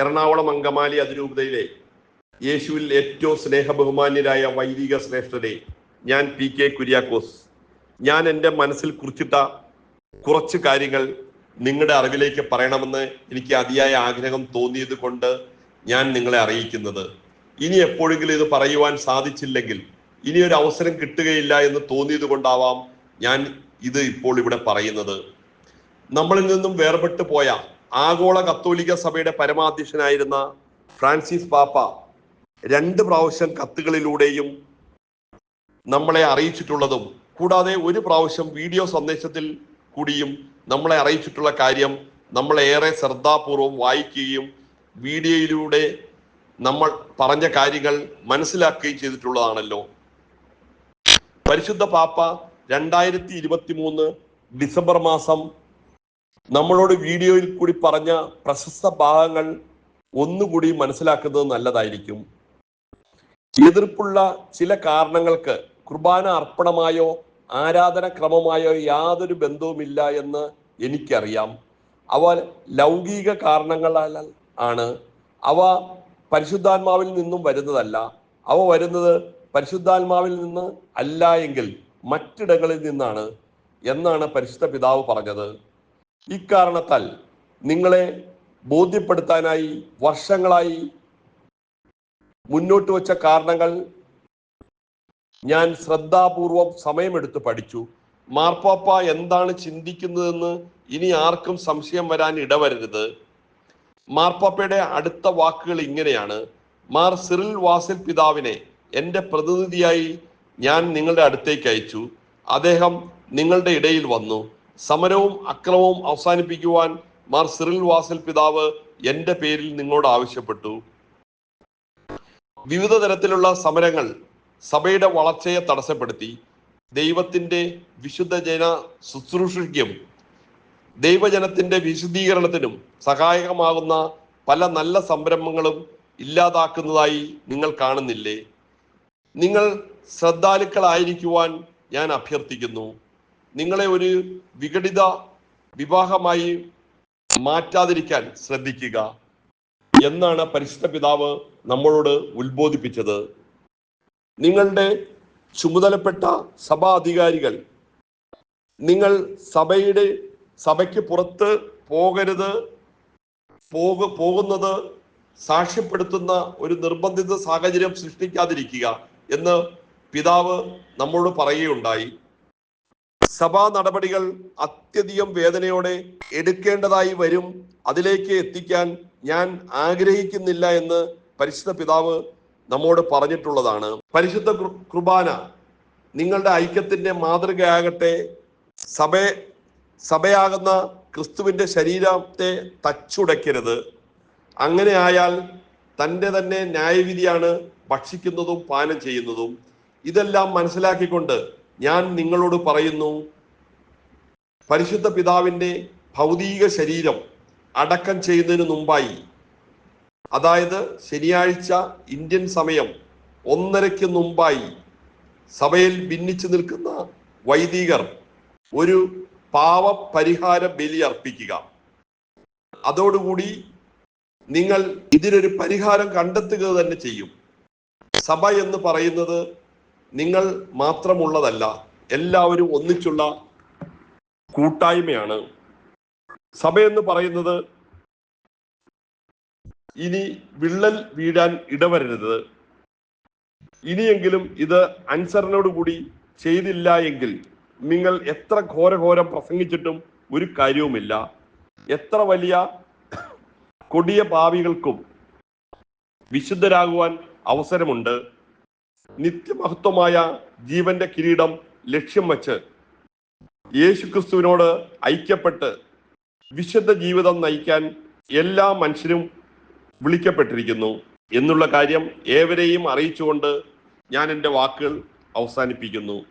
എറണാകുളം അങ്കമാലി അതിരൂപതയിലെ യേശുവിൽ ഏറ്റവും സ്നേഹബഹുമാന്യരായ വൈദിക ശ്രേഷ്ഠരെ ഞാൻ പി കെ കുര്യാക്കോസ്. ഞാൻ എന്റെ മനസ്സിൽ കുറിച്ചിട്ട കുറച്ച് കാര്യങ്ങൾ നിങ്ങളുടെ അറിവിലേക്ക് പറയണമെന്ന് എനിക്ക് അതിയായ ആഗ്രഹം തോന്നിയത് കൊണ്ട് ഞാൻ നിങ്ങളെ അറിയിക്കുന്നത്. ഇനി എപ്പോഴെങ്കിലും ഇത് പറയുവാൻ സാധിച്ചില്ലെങ്കിൽ ഇനി ഒരു അവസരം കിട്ടുകയില്ല എന്ന് തോന്നിയത് കൊണ്ടാവാം ഞാൻ ഇത് ഇപ്പോൾ ഇവിടെ പറയുന്നത്. നമ്മളിൽ നിന്നും വേർപെട്ടു പോയ ആഗോള കത്തോലിക്ക സഭയുടെ പരമാധ്യക്ഷനായിരുന്ന ഫ്രാൻസിസ് പാപ്പ രണ്ട് പ്രാവശ്യം കത്തുകളിലൂടെയും നമ്മളെ അറിയിച്ചിട്ടുള്ളതും കൂടാതെ ഒരു പ്രാവശ്യം വീഡിയോ സന്ദേശത്തിൽ കൂടിയും നമ്മളെ അറിയിച്ചിട്ടുള്ള കാര്യം നമ്മൾ ഏറെ ശ്രദ്ധാപൂർവം വായിക്കുകയും വീഡിയോയിലൂടെ നമ്മൾ പറഞ്ഞ കാര്യങ്ങൾ മനസ്സിലാക്കുകയും ചെയ്തിട്ടുള്ളതാണല്ലോ. പരിശുദ്ധ പാപ്പ രണ്ടായിരത്തി ഡിസംബർ മാസം നമ്മളോട് വീഡിയോയിൽ കൂടി പറഞ്ഞ പ്രശസ്ത ഭാഗങ്ങൾ ഒന്നുകൂടി മനസ്സിലാക്കുന്നത് നല്ലതായിരിക്കും. എതിർപ്പുള്ള ചില കാരണങ്ങൾക്ക് കുർബാന അർപ്പണമായോ ആരാധന ക്രമമായോ യാതൊരു ബന്ധവുമില്ല എന്ന് എനിക്കറിയാം. അവ ലൗകിക കാരണങ്ങളാൽ ആണ്. അവ പരിശുദ്ധാത്മാവിൽ നിന്നും വരുന്നതല്ല. അവ വരുന്നത് പരിശുദ്ധാത്മാവിൽ നിന്ന് അല്ല എങ്കിൽ മറ്റിടങ്ങളിൽ നിന്നാണ് എന്നാണ് പരിശുദ്ധ പിതാവ് പറഞ്ഞത്. ഇക്കാരണത്താൽ നിങ്ങളെ ബോധ്യപ്പെടുത്താനായി വർഷങ്ങളായി മുന്നോട്ട് വച്ച കാരണങ്ങൾ ഞാൻ ശ്രദ്ധാപൂർവം സമയമെടുത്ത് പഠിച്ചു. മാർപ്പാപ്പ എന്താണ് ചിന്തിക്കുന്നതെന്ന് ഇനി ആർക്കും സംശയം വരാൻ ഇടവരരുത്. മാർപ്പാപ്പയുടെ അടുത്ത വാക്കുകൾ ഇങ്ങനെയാണ്. മാർ സിറിൽ വാസിൽ പിതാവിനെ എന്റെ പ്രതിനിധിയായി ഞാൻ നിങ്ങളുടെ അടുത്തേക്ക് അയച്ചു. അദ്ദേഹം നിങ്ങളുടെ ഇടയിൽ വന്നു. സമരവും അക്രമവും അവസാനിപ്പിക്കുവാൻ മാർ സിറിൽ വാസൽ പിതാവ് എന്റെ പേരിൽ നിങ്ങളോട് ആവശ്യപ്പെട്ടു. വിവിധ തരത്തിലുള്ള സമരങ്ങൾ സഭയുടെ വളർച്ചയെ തടസ്സപ്പെടുത്തി. ദൈവത്തിന്റെ വിശുദ്ധ ജന ശുശ്രൂഷയ്ക്കും ദൈവജനത്തിന്റെ വിശുദ്ധീകരണത്തിനും സഹായകമാകുന്ന പല നല്ല സംരംഭങ്ങളും ഇല്ലാതാക്കുന്നതായി നിങ്ങൾ കാണുന്നില്ലേ? നിങ്ങൾ ശ്രദ്ധാലുക്കളായിരിക്കുവാൻ ഞാൻ അഭ്യർത്ഥിക്കുന്നു. നിങ്ങളെ ഒരു വിഘടിത വിവാഹമായി മാറ്റാതിരിക്കാൻ ശ്രദ്ധിക്കുക എന്നാണ് പരിശുദ്ധ പിതാവ് നമ്മളോട് ഉത്ബോധിപ്പിച്ചത്. നിങ്ങളുടെ ചുമതലപ്പെട്ട സഭാ അധികാരികൾ നിങ്ങൾ സഭയുടെ സഭയ്ക്ക് പുറത്ത് പോകരുത് പോക പോകുന്നത് സാക്ഷ്യപ്പെടുത്തുന്ന ഒരു നിർബന്ധിത സാഹചര്യം സൃഷ്ടിക്കാതിരിക്കുക എന്ന് പിതാവ് നമ്മളോട് പറയുകയുണ്ടായി. സഭാ നടപടികൾ അത്യധികം വേദനയോടെ എടുക്കേണ്ടതായി വരും. അതിലേക്ക് എത്തിക്കാൻ ഞാൻ ആഗ്രഹിക്കുന്നില്ല എന്ന് പരിശുദ്ധ പിതാവ് നമ്മോട് പറഞ്ഞിട്ടുള്ളതാണ്. പരിശുദ്ധ കുർബാന നിങ്ങളുടെ ഐക്യത്തിന്റെ മാതൃകയാകട്ടെ സഭ സഭയാകുന്ന ക്രിസ്തുവിന്റെ ശരീരത്തെ തച്ചുടയ്ക്കരുത്. അങ്ങനെ ആയാൽ തന്റെ തന്നെ ന്യായവിധിയാണ് ഭക്ഷിക്കുന്നതും പാനം ചെയ്യുന്നതും. ഇതെല്ലാം മനസ്സിലാക്കിക്കൊണ്ട് ഞാൻ നിങ്ങളോട് പറയുന്നു പരിശുദ്ധ പിതാവിന്റെ ഭൗതിക ശരീരം അടക്കം ചെയ്യുന്നതിന് മുമ്പായി. അതായത് ശനിയാഴ്ച ഇന്ത്യൻ സമയം ഒന്നരയ്ക്ക് മുമ്പായി സഭയിൽ ഭിന്നിച്ചു നിൽക്കുന്ന വൈദികർ ഒരു പാവ പരിഹാര ബലി അർപ്പിക്കുക. അതോടുകൂടി നിങ്ങൾ ഇതിനൊരു പരിഹാരം കണ്ടെത്തുക തന്നെ ചെയ്യും. സഭ എന്ന് പറയുന്നത് നിങ്ങൾ മാത്രമുള്ളതല്ല എല്ലാവരും ഒന്നിച്ചുള്ള കൂട്ടായ്മയാണ്. സഭ എന്ന് പറയുന്നത് ഇനി വിള്ളൽ വീഴാൻ ഇടവരരുത്. ഇനിയെങ്കിലും ഇത് അനുസരണയോടുകൂടി ചെയ്തില്ല എങ്കിൽ നിങ്ങൾ എത്ര ഘോരഘോരം പ്രസംഗിച്ചിട്ടും ഒരു കാര്യവുമില്ല. എത്ര വലിയ കൊടിയ ഭാവികൾക്കും വിശുദ്ധരാകുവാൻ അവസരമുണ്ട്. നിത്യമഹത്വമായ ജീവന്റെ കിരീടം ലക്ഷ്യം വച്ച് യേശുക്രിസ്തുവിനോട് ഐക്യപ്പെട്ട് വിശുദ്ധ ജീവിതം നയിക്കാൻ എല്ലാ മനുഷ്യരും വിളിക്കപ്പെട്ടിരിക്കുന്നു എന്നുള്ള കാര്യം ഏവരെയും അറിയിച്ചുകൊണ്ട് ഞാൻ എന്റെ വാക്കുകൾ അവസാനിപ്പിക്കുന്നു.